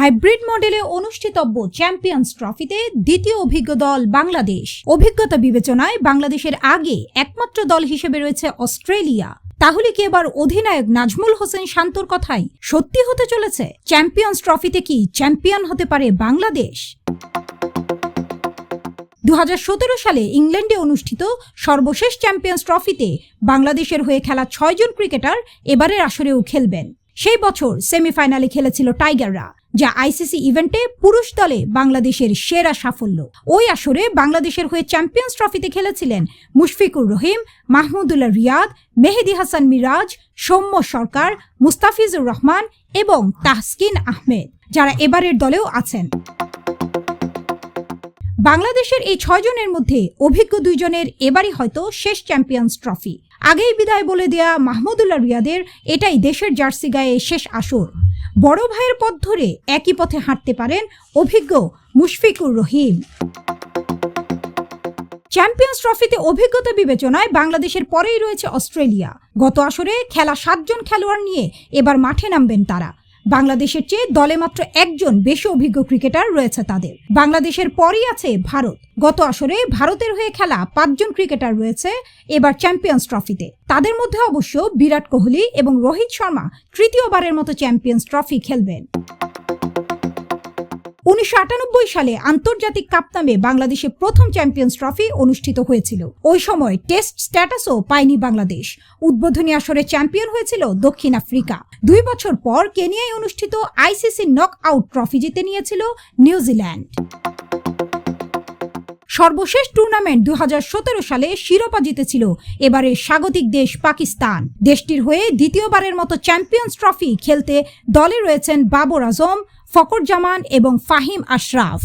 Hybrid মডেলে অনুষ্ঠিতব্য champions ট্রফিতে দ্বিতীয় অভিজ্ঞ দল বাংলাদেশ। অভিজ্ঞতা বিবেচনায় বাংলাদেশের আগে একমাত্র দল হিসেবে রয়েছে অস্ট্রেলিয়া। তাহলে কি এবার অধিনায়ক নাজমুল হোসেন শান্তর কথাই সত্যি হতে চলেছে? চ্যাম্পিয়ন্স ট্রফিতে কি চ্যাম্পিয়ন হতে পারে বাংলাদেশ? দু হাজার সতেরো সালে ইংল্যান্ডে অনুষ্ঠিত সর্বশেষ চ্যাম্পিয়ন্স ট্রফিতে বাংলাদেশের হয়ে খেলা ছয়জন ক্রিকেটার এবারের আসরেও খেলবেন। সেই বছর সেমিফাইনালে খেলেছিল টাইগাররা। যা আইসিসি ইভেন্টে পুরুষ দলে বাংলাদেশের সেরা সাফল্য। ওই আসরে বাংলাদেশের হয়ে চ্যাম্পিয়ন্স ট্রফিতে খেলেছিলেন মুশফিকুর রহিম, মাহমুদুল্লাহ রিয়াদ, মেহেদি হাসান মিরাজ, সৌম্য সরকার, মুস্তাফিজুর রহমান এবং তাহসকিন আহমেদ, যারা এবারের দলেও আছেন। বাংলাদেশের এই ছয়জনের মধ্যে অভিজ্ঞ দুইজনের এবারই হয়তো শেষ চ্যাম্পিয়ন্স ট্রফি। আগেই বিদায় বলে দেয়া মাহমুদুল্লাহ রিয়াদের এটাই দেশের জার্সি গায়ে শেষ আসর। বড় ভাইয়ের পথ ধরে একই পথে হাঁটতে পারেন অভিজ্ঞ মুশফিকুর রহিম। চ্যাম্পিয়ন্স ট্রফিতে অভিজ্ঞতা বিবেচনায় বাংলাদেশের পরেই রয়েছে অস্ট্রেলিয়া। গত আসরে খেলা সাতজন খেলোয়াড় নিয়ে এবার মাঠে নামবেন তারা। বাংলাদেশের চেয়ে দলে মাত্র একজন বেশি অভিজ্ঞ ক্রিকেটার রয়েছে তাদের। বাংলাদেশের পরই আছে ভারত। গত আসরে ভারতের হয়ে খেলা পাঁচজন ক্রিকেটার রয়েছে এবার চ্যাম্পিয়ন্স ট্রফিতে। তাদের মধ্যে অবশ্য বিরাট কোহলি এবং রোহিত শর্মা তৃতীয়বারের মতো চ্যাম্পিয়ন্স ট্রফি খেলবেন। উনিশশো আটানব্বই সালে আন্তর্জাতিক কাপ নামে বাংলাদেশে প্রথম চ্যাম্পিয়ন্স ট্রফি অনুষ্ঠিত হয়েছিল। ওই সময় টেস্ট স্ট্যাটাসও পায়নি বাংলাদেশ। উদ্বোধনী আসরে চ্যাম্পিয়ন হয়েছিল দক্ষিণ আফ্রিকা। দুই বছর পর কেনিয়ায় অনুষ্ঠিত আইসিসি নক আউট ট্রফি জিতে নিয়েছিল নিউজিল্যান্ড। সর্বশেষ টুর্নামেন্ট দু হাজার সতেরো সালে শিরোপা জিতেছিল এবারে স্বাগতিক দেশ পাকিস্তান। দেশটির হয়ে দ্বিতীয়বারের মতো চ্যাম্পিয়ন্স ট্রফি খেলতে দলে রয়েছেন বাবর আজম ফকর জামান এবং ফাহিম আশরাফ।